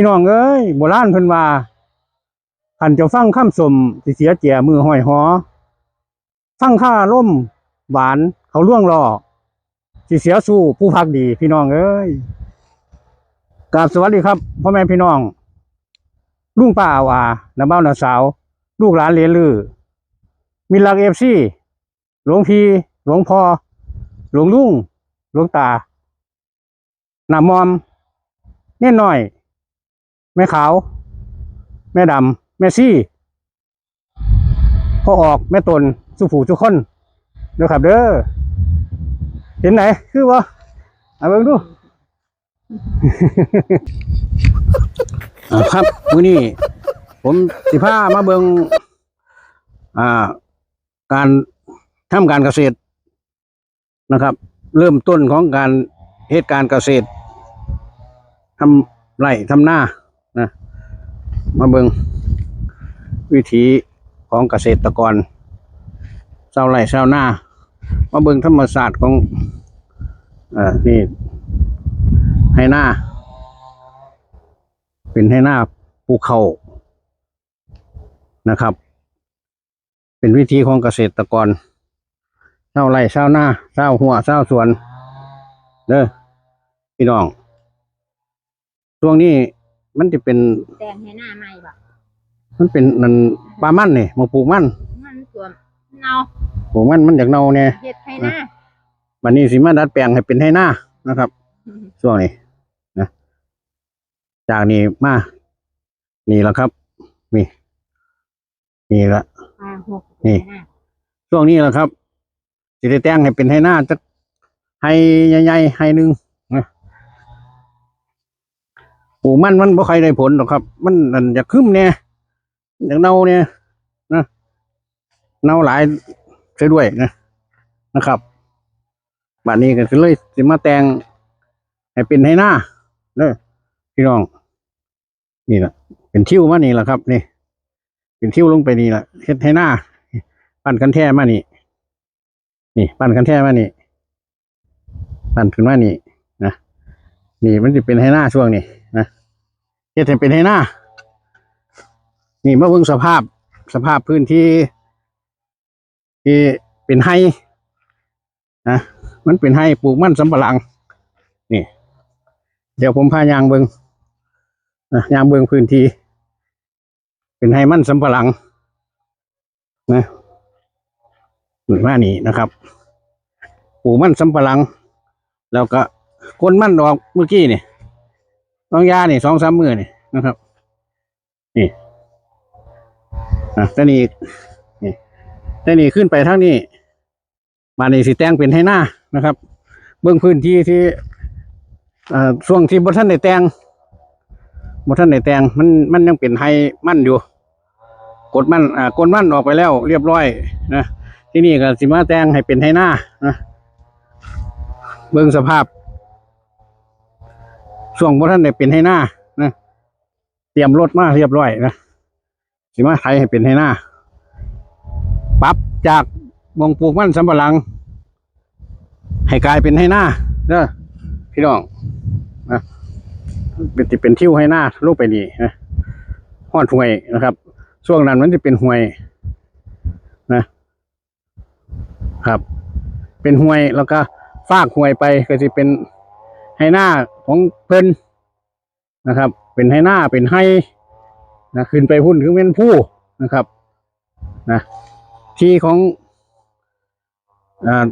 พี่น้องเอ้ยโบราณเพิ่นว่าคันจะฟังคำสมสิเสียเจียมือห้อยหอฟังข้าล่มหวานเขาล่วงรอสิเสียสู้ผู้พักดี พี่น้องเอ้ยกราบสวัสดีครับพ่อแม่พี่น้องลุงป้าอาวาน้าเบ้าน้าสาว ลูกหลานเลียนลือมินลักเอฟซีหลวงพีหลวงพ่อหลวงลุงหลวงตาหนามอมเน่นหน้อย แม่ขาว แม่ดำแม่ซี่พ่อออกแม่ตนสุผูทุกคนเด้อครับ เด้อเห็นไหนคือวะเอาเบิ่งดูอ่ครับมื้อนี้ผมสิพามาเบิงอ่า การทำการเกษตรนะครับ เริ่มต้นของการเหตุการเกษตรทำไร่ทำนานะ มาเบิงวิธีของเกษตรกรชาวไร่ชาวนามาเบิงธรรมศาสตร์ของอ่อนี่ให้หน้า เป็นให้หน้าปลูกเขานะครับ เป็นวิธีของเกษตรกรชาวไร่ชาวนาชาวหัวชาวสวนเด้อพี่น้องช่วงนี้ มันจะเป็นแดงให้หน้าใหม่บ่มันเป็นนันปลามันนี่มาปลูกมันมันตัวเนาปลูกมันมันจากเนาเนี่ยเฮ็ดให้หน้าวันนี้สิมาดัดแปลงให้เป็นให้หน้านะครับช่วงนี้นะจากนี้มานี่แหละครับนี่นี่ละอ่าหกนี่ช่วงนี้แหละครับสิได้แต่งให้เป็นให้หน้าจะให้ใหญ่ๆให้หนึ่งนะป ลูกมันมันบ่ใครได้ผลหรอกครับ มันนั่นอยากขึ้นเนี่ยอยากเน่าเนี่ยนะเน่าหลายใช่ด้วยนะนะครับบัดนี้ก็เลยสิมาแต่งให้เป็นให้หน้าเด้อพี่น้อง นี่แหละเป็นทิวมานี่แหละครับ นี่ เป็นทิวลงไปนี่แหละเฮ็ดให้หน้าปั้นกันแท้มานี่ นี่ปั้นกันแท้มานี่ปั้นขึ้นมานี่นะนี่มันจะเป็นให้หน้าช่วงนี้นะ เฮ็ดให้เป็นให้หน้า นี่มาเบิ่งสภาพสภาพพื้นที่ ที่เป็นไห้นะมันเป็นไห้ปลูกมันสำปะหลัง นี่ เดี๋ยวผมพายางเบิ่งนะยางเบิ่งพื้นที่ เป็นไห้มันสำปะหลัง นะหรือว่านี่นะครับปลูกมันสำปะหลัง แล้วก็ก้นมันออกเมื่อกี้นี่ บางยานี่สองสามมือนี่นะครับ นี่อะแต่นี่นี่แต่นี่ขึ้นไปทางนี้มานี่สิแตงเป็นให้หน้านะครับ เบื้องพื้นที่ที่อ่าช่วงที่บท่านได้แตงบท่านได้แตงมันมันยังเป็นให้มันอยู่ กดมันอ่ากดมันออกไปแล้ว เรียบร้อยนะที่นี่ก็สิมาแตงให้เป็นให้หน้านะเบิ่งสภาพ ช่วงบ่ท่านได้เป็นให้หน้านะเตรียมรถมาเรียบร้อยนะสิมาไถให้เป็นให้หน้าปรับจากวงปลูกมันสำปะหลัง ให้กลายเป็นให้หน้าเด้อพี่น้องนะเป็นติเป็นทิวให้หน้าลูกไปนี่นะหอดห่วยนะครับ ช่วงนั้นมันจะเป็นห่วยนะครับ เป็นห่วยแล้วก็ฟากห่วยไปก็จะเป็นให้หน้า ของเพิ่นนะครับ เป็นให้หน้าเป็นให้นะขึ้นไปพุ่นคือเป็นผู้นะครับนะที่ของอ่า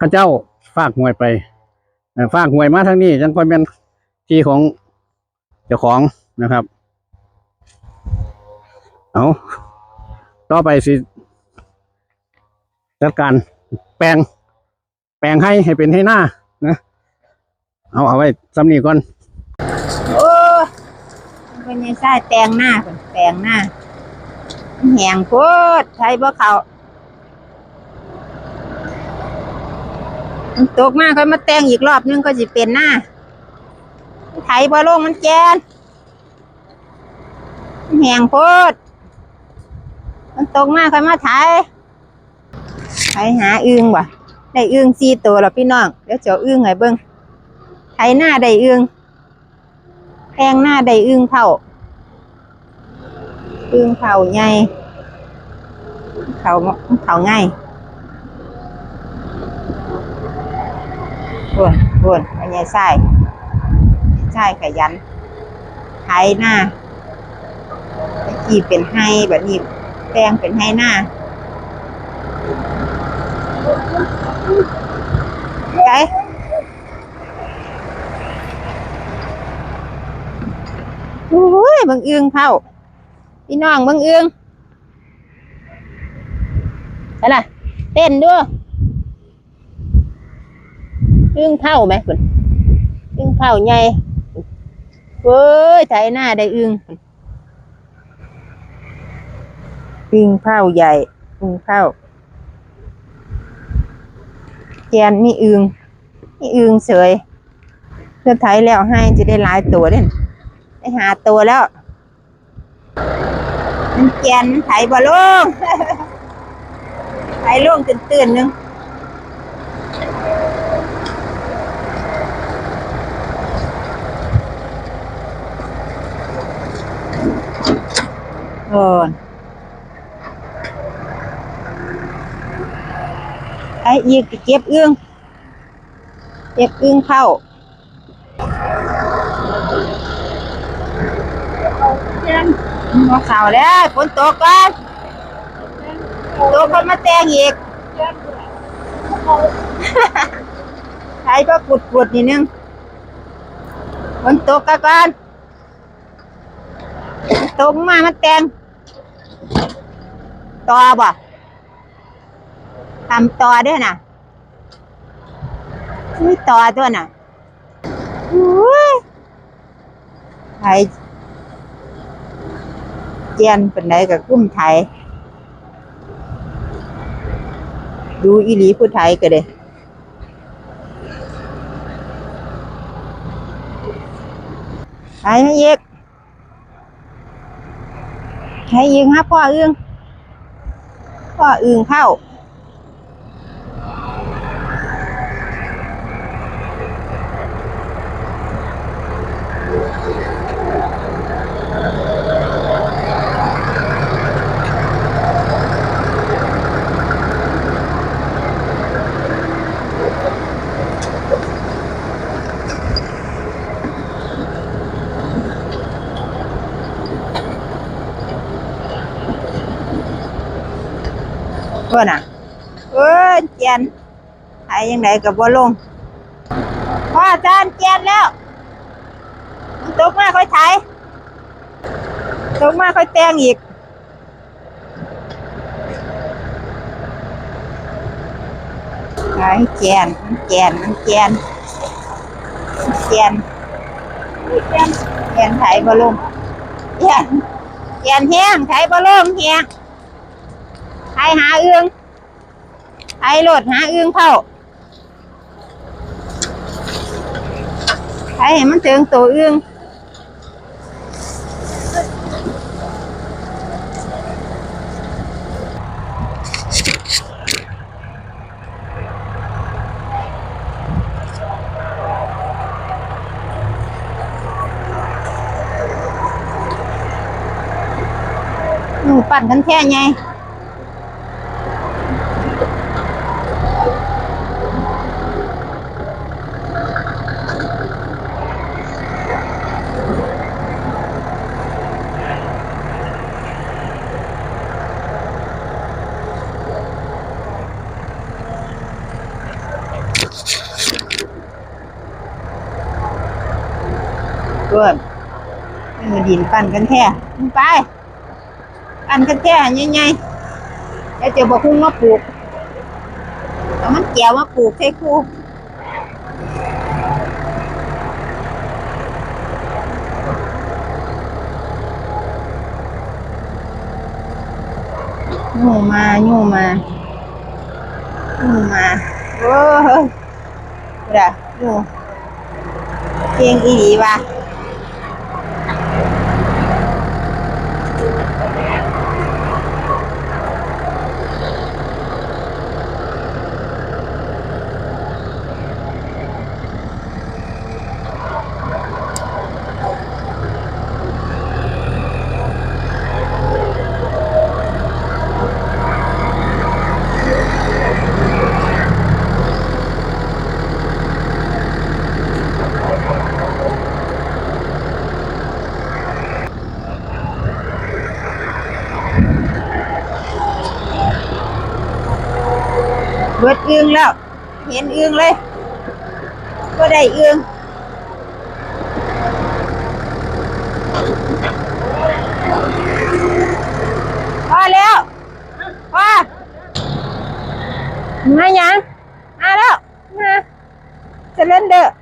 ข้าเจ้าฟากห่วยไปอ่ากห่วยมาทางนี้จังค่อยเป็นที่ของเจ้าของนะครับ เอาต่อไปสิจัดการแปลง แปลงให้ให้เป็นให้หน้า เอาเอาไว้ซ้ำนี้ก่อนโอ้เป็นยังไงแตงหน้าแตงหน้าแหงโพดใช้บ่เขามันตกมาค่อยมาแต่งอีกรอบนึงก็สิเป็นหน้าไถบ่ลงมันแกนมันแหงโพดมันตกมาค่อยมาไถไถหาอึงบ่ได้อึงสี่ตัวแล้วพี่น้องเดี๋ยวเจ้าอึงให้เบิ่ง ไถหน้าได้อึงแพงหน้าได้อึ้งเผาอึ้งเผาใหญ่เขาเขาง่ายวนวนอันนี้ใช่ใช่ขยันไถหน้าตะกี้เป็นไห้แบบนี้แปลงเป็นไห้หน้าไงโอ้ยบังเอืองเผาพี่น้องบังเอืองอะไรเต้นด้วยอึ้งเผาไหมคุณอึ้งเผาใหญ่เว้ยไถหน้าได้อึ้งอึ้งเผาใหญ่อึ้งเผาแกนมีอึ้งมีอึ้งเสยเพื่อไถแล้วให้จะได้หลายตัวเด่น ได้หาตัวแล้วมันแกนมันไถบ่ลงไถลงตื่นๆหนึงเออไอ้อีกเก็บเอื้องเก็บเอื้องเข้า มาข่าวแล้วฝนตกก่อนตกคนมาแตงอีกใช้ก็กุดกุดๆนิดนึงฝนตกกันก่อนตรงมามันแตงต่อบ่ทำต่อด้วยนะนี่ต่อตัวน่ะอุ้ยไทย เจียนเป็นไหนกับกุ้มไทย ดูอีหลีผู้ไทยก็เด้ไปให้เยกให้ยิงฮะพ่อเอื้องพ่ออึ่งเข้า พื่อนอะเอ้ยเจียนไอ้ยังไงกับบ่ลงพ่ออาจารย์เจียนแล้วมันตกมาค่อยไถตกมาค่อยแตงอีกไอ้เจียนมันเจียนมันเจียนมันเจียนเจียนเจียนไถบ่ลงเจียนเจียนแห้งไถบ่ลงแห้ง ไถหาเอื้องไอ้โหลดหาอึ้งเข้าไอ้เห็นมันถึงตัวอึ้งหนูปั่นกันแค่ไง เกินมือดินปั่นกันแท้มึงไป ปั่นกันแท้ใหญ่ๆแล้วเจะบอกคุ้งมาปลูกแต่มันแก้วมาปลูกใช่ครูอยู่มาอยู่มาอยู่มาโอ้ยเด้ออยู่เพียงอีหลีว่ะ อึ้งแล้ว เห็นอึ้งเลยก็ได้อึ้งพอแล้วพอมายังมาแล้วมาเซเลนเดอร์